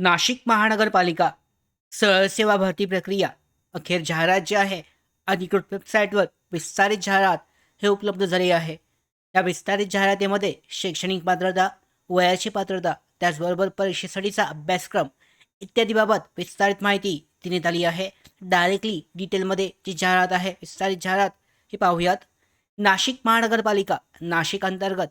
नाशिक महानगरपालिका सरळ सेवा भरती प्रक्रिया अखेर जाहिरात जी आहे अधिकृत वेबसाईटवर विस्तारित जाहिरात हे उपलब्ध झाले आहे. या विस्तारित जाहिरातीमध्ये शैक्षणिक पात्रता वयाची पात्रता त्याचबरोबर परीक्षेसाठीचा अभ्यासक्रम इत्यादीबाबत विस्तारित माहिती देण्यात आली आहे. डायरेक्टली डिटेलमध्ये जी जाहिरात आहे विस्तारित जाहिरात ही पाहूयात. नाशिक महानगरपालिका नाशिक अंतर्गत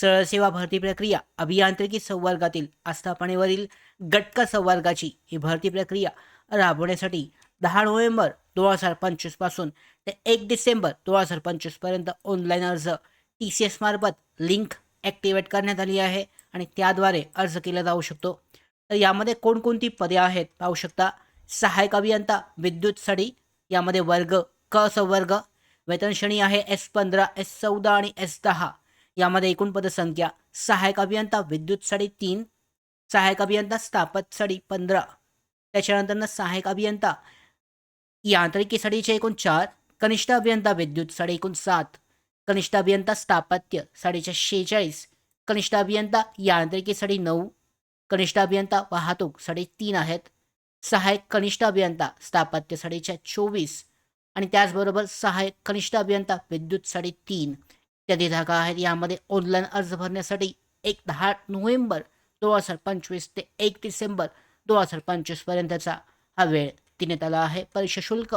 सरळ सेवा भरती प्रक्रिया अभियांत्रिकी संवर्गातील आस्थापनेवरील गटका संवर्गाची ही भरती प्रक्रिया राबवण्यासाठी दहा नोव्हेंबर दोन हजार पंचवीसपासून ते एक डिसेंबर दोन हजार पंचवीसपर्यंत ऑनलाईन अर्ज टी सी एस मार्फत लिंक ॲक्टिवेट करण्यात आली आहे आणि त्याद्वारे अर्ज केला जाऊ शकतो. तर यामध्ये कोणकोणती पदे आहेत पाहू शकता. सहाय्यक अभियंता विद्युतसाठी यामध्ये वर्ग क संवर्ग वेतनश्रेणी आहे एस पंधरा एस चौदा आणि एस दहा. यामध्ये एकूण पदसंख्या सहाय्यक अभियंता विद्युत सडी तीन सहाय्यक अभियंता स्थापत सडी पंधरा. त्याच्यानंतर सहाय्यक अभियंता यांत्रिकी सडीचे एकूण चार कनिष्ठ अभियंता विद्युत साडे एकूण सात कनिष्ठ अभियंता स्थापत्य साडेच्या शेहेचाळीस कनिष्ठ अभियंता यांत्रिकी साडे नऊ कनिष्ठ अभियंता वाहतूक साडेतीन आहेत सहाय्यक कनिष्ठ अभियंता स्थापत्य साडेच्या चोवीस आणि त्याचबरोबर सहाय्यक कनिष्ठ अभियंता विद्युत साडेतीन इत्यादी जागा आहेत. यामध्ये ऑनलाईन अर्ज भरण्यासाठी एक दहा नोव्हेंबर दोन हजार पंचवीस ते एक डिसेंबर दोन हजार पंचवीसपर्यंतचा हा वेळ देण्यात आला आहे. परीक्षा शुल्क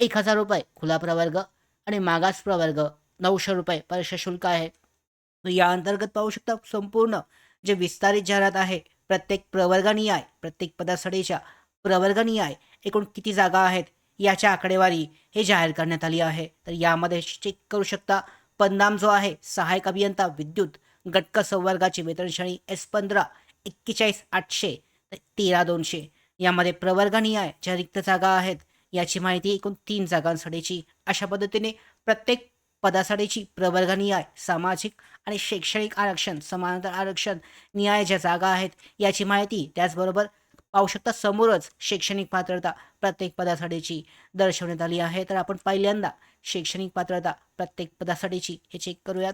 एक हजार रुपये खुला प्रवर्ग आणि मागास प्रवर्ग नऊशे रुपये परीक्षा शुल्क आहे. तर या अंतर्गत पाहू शकता संपूर्ण जे विस्तारित जाहिरात आहे प्रत्येक प्रवर्गनिहाय प्रत्येक पदासाठीच्या प्रवर्गनिहाय एकूण किती जागा आहेत याच्या आकडेवारी हे जाहीर करण्यात आली आहे. तर यामध्ये चेक करू शकता पन्नाम जो आहे सहाय्यक अभियंता विद्युत गटक संवर्गाची वेतन श्रेणी एस पंधरा एक्केचाळीस आठशे तर तेरा दोनशे. यामध्ये प्रवर्गनिहाय ज्या रिक्त जागा आहेत याची माहिती एकूण तीन जागांसाठीची. अशा पद्धतीने प्रत्येक पदासाठीची प्रवर्गनिहाय सामाजिक आणि शैक्षणिक आरक्षण समांतर आरक्षण न्याय ज्या जागा आहेत याची माहिती त्याचबरोबर पाहू शकता समोरच शैक्षणिक पात्रता प्रत्येक पदासाठीची दर्शवण्यात आली आहे. तर आपण पहिल्यांदा शैक्षणिक पात्रता प्रत्येक पदासाठीची हे चेक करूयात.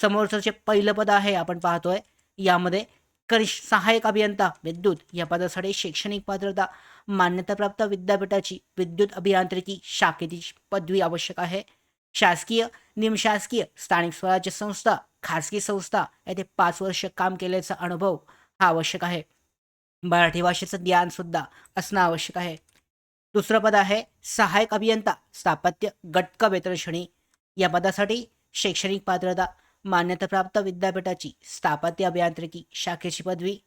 समोरचं जे पहिलं पद आहे आपण पाहतोय यामध्ये कनिष्ठ सहाय्यक अभियंता विद्युत या पदासाठी शैक्षणिक पात्रता मान्यताप्राप्त विद्यापीठाची विद्युत अभियांत्रिकी शाखेची पदवी आवश्यक आहे. शासकीय निमशासकीय स्थानिक स्वराज्य संस्था खासगी संस्था येथे पाच वर्ष काम केल्याचा अनुभव हा आवश्यक आहे. मराठी भाषेचं ज्ञान सुद्धा असणं आवश्यक आहे. दुसरं पद आहे सहाय्यक अभियंता स्थापत्य गटक वेतनश्रेणी. या पदासाठी शैक्षणिक पात्रता मान्यताप्राप्त विद्यापीठाची स्थापत्य अभियांत्रिकी शाखेची पदवी.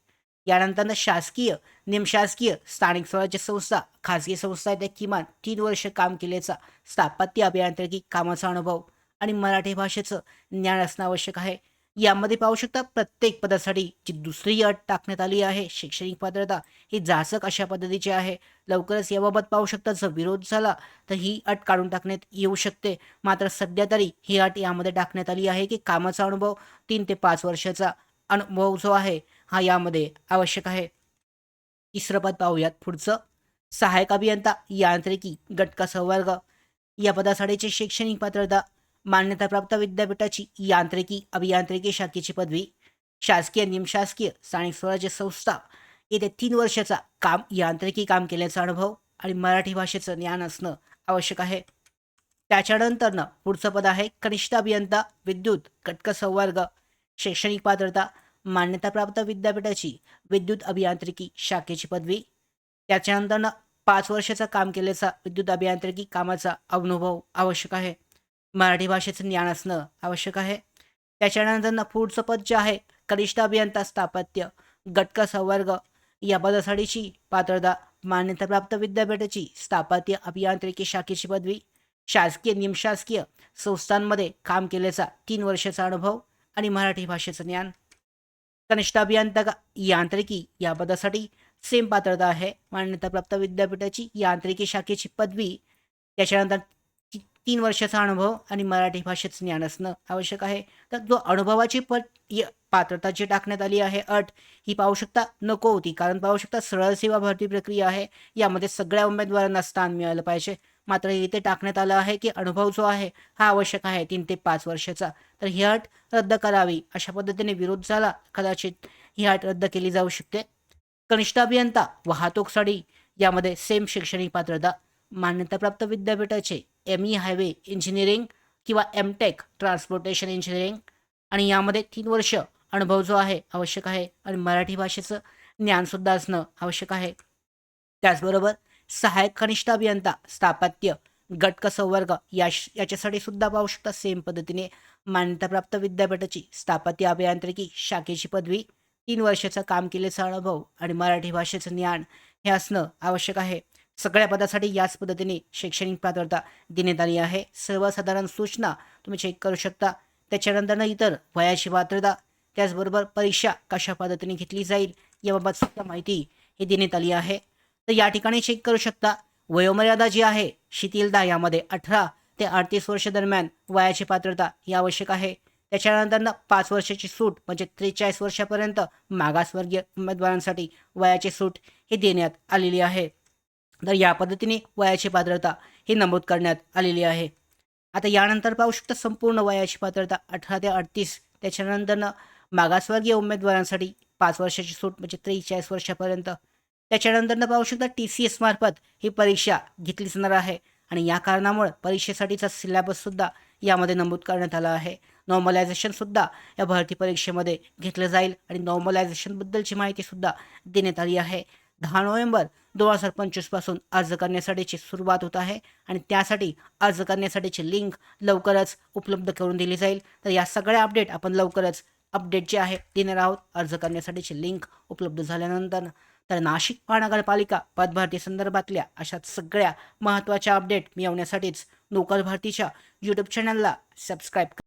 यानंतर शासकीय निमशासकीय स्थानिक स्वराज्य संस्था खाजगी संस्था येथे किमान तीन वर्ष काम केल्याचा स्थापत्य अभियांत्रिकी कामाचा अनुभव आणि मराठी भाषेचं ज्ञान असणं आवश्यक आहे. यामध्ये पाहू शकता प्रत्येक पदासाठी जी दुसरी अट टाकण्यात आली आहे शैक्षणिक पात्रता ही जाचक अशा पद्धतीची आहे. लवकरच याबाबत पाहू शकता जर विरोध झाला तर ही अट काढून टाकण्यात येऊ शकते. मात्र सध्या तरी ही अट यामध्ये टाकण्यात आली आहे की कामाचा अनुभव तीन ते पाच वर्षाचा अनुभव जो आहे हा यामध्ये आवश्यक आहे. तिसरं पद पाहूयात पुढचं. सहाय्यक अभियंता यांत्रिकी गटका संवर्ग. या पदासाठीची शैक्षणिक पात्रता मान्यताप्राप्त विद्यापीठाची यांत्रिकी अभियांत्रिकी शाखेची पदवी शासकीय निमशासकीय स्थानिक स्वराज्य संस्था येथे तीन वर्षाचा काम यांत्रिकी काम केल्याचा अनुभव आणि मराठी भाषेचं ज्ञान असणं आवश्यक आहे. त्याच्यानंतरनं पुढचं पद आहे कनिष्ठ अभियंता विद्युत कटक संवर्ग शैक्षणिक पात्रता मान्यताप्राप्त विद्यापीठाची विद्युत अभियांत्रिकी शाखेची पदवी. त्याच्यानंतरनं पाच वर्षाचं काम केल्याचा विद्युत अभियांत्रिकी कामाचा अनुभव आवश्यक आहे. मराठी भाषेचं ज्ञान असणं आवश्यक आहे. त्याच्यानंतर पुढचं पद जे आहे कनिष्ठ अभियंता स्थापत्य गटका संवर्ग या पदासाठीची पात्रता मान्यताप्राप्त विद्यापीठाची स्थापत्य अभियांत्रिकी शाखेची पदवी शासकीय निमशासकीय संस्थांमध्ये काम केल्याचा तीन वर्षाचा अनुभव आणि मराठी भाषेचं ज्ञान. कनिष्ठ अभियंता यांत्रिकी या पदासाठी सेम पात्रता आहे. मान्यताप्राप्त विद्यापीठाची यांत्रिकी शाखेची पदवी त्याच्यानंतर तीन वर्षाचा अनुभव आणि मराठी भाषेचं ज्ञान असणं आवश्यक आहे. तर जो अनुभवाची पट य- पात्रता जी टाकण्यात आली आहे अट ही पाहू शकता नको होती. कारण पाहू शकता सरळ सेवा भरती प्रक्रिया आहे. यामध्ये सगळ्या उमेदवारांना स्थान मिळालं पाहिजे. मात्र इथे टाकण्यात आलं आहे की अनुभव जो आहे हा आवश्यक आहे तीन ते पाच वर्षाचा. तर ही अट रद्द करावी अशा पद्धतीने विरोध झाला. कदाचित ही अट रद्द केली जाऊ शकते. कनिष्ठ अभियंता वाहतूक यामध्ये सेम शैक्षणिक पात्रता मान्यताप्राप्त विद्यापीठाचे एम ई हायवे इंजिनिअरिंग किंवा एम टेक ट्रान्सपोर्टेशन इंजिनिअरिंग आणि यामध्ये तीन वर्ष अनुभव जो आहे आवश्यक आहे. आणि मराठी भाषेचं ज्ञानसुद्धा असणं आवश्यक आहे. त्याचबरोबर सहाय्यक कनिष्ठ अभियंता स्थापत्य गटक संवर्ग या याच्यासाठी सुद्धा पाहू शकता सेम पद्धतीने मान्यताप्राप्त विद्यापीठाची स्थापत्य अभियांत्रिकी शाखेची पदवी. तीन वर्षाचा काम केल्याचा अनुभव आणि मराठी भाषेचं ज्ञान हे असणं आवश्यक आहे. सगळ्या पदासाठी याच पद्धतीने शैक्षणिक पात्रता देण्यात आली आहे. सर्वसाधारण सूचना तुम्ही चेक करू शकता. त्याच्यानंतर इतर वयाची पात्रता त्याचबरोबर परीक्षा कशा पद्धतीने घेतली जाईल याबाबत सुद्धा माहिती ही देण्यात आली आहे. तर या ठिकाणी चेक करू शकता. वयोमर्यादा जी आहे शिथिलता यामध्ये अठरा ते अडतीस वर्ष दरम्यान वयाची पात्रता ही आवश्यक आहे. त्याच्यानंतर पाच वर्षाची सूट म्हणजे त्रेचाळीस वर्षापर्यंत मागासवर्गीय उमेदवारांसाठी वयाची सूट ही देण्यात आलेली आहे. तर या पद्धतीने वयाची पात्रता ही नमूद करण्यात आलेली आहे. आता यानंतर पाहू शकता संपूर्ण वयाची पात्रता अठरा ते अडतीस. त्याच्यानंतरनं मागासवर्गीय उमेदवारांसाठी पाच वर्षाची सूट म्हणजे त्रेचाळीस वर्षापर्यंत. त्याच्यानंतरनं पाहू शकता टी सी एस मार्फत ही परीक्षा घेतली जाणार आहे. आणि या कारणामुळे परीक्षेसाठीचा सिलेबससुद्धा यामध्ये नमूद करण्यात आला आहे. नॉर्मलायझेशनसुद्धा या भरती परीक्षेमध्ये घेतलं जाईल आणि नॉर्मलायझेशनबद्दलची माहितीसुद्धा देण्यात आली आहे. दहा नोव्हेंबर दोन हजार पंचवीसपासून अर्ज करण्यासाठीची सुरुवात होत आहे आणि त्यासाठी अर्ज करण्यासाठीची लिंक लवकरच उपलब्ध करून दिली जाईल. तर या सगळ्या अपडेट आपण लवकरच अपडेट जे आहे देणार आहोत. अर्ज करण्यासाठीची लिंक उपलब्ध झाल्यानंतर तर नाशिक महानगरपालिका पदभरती संदर्भातल्या अशा सगळ्या महत्त्वाच्या अपडेट मिळवण्यासाठीच नोकर भरतीच्या यूट्यूब चॅनलला सबस्क्राईब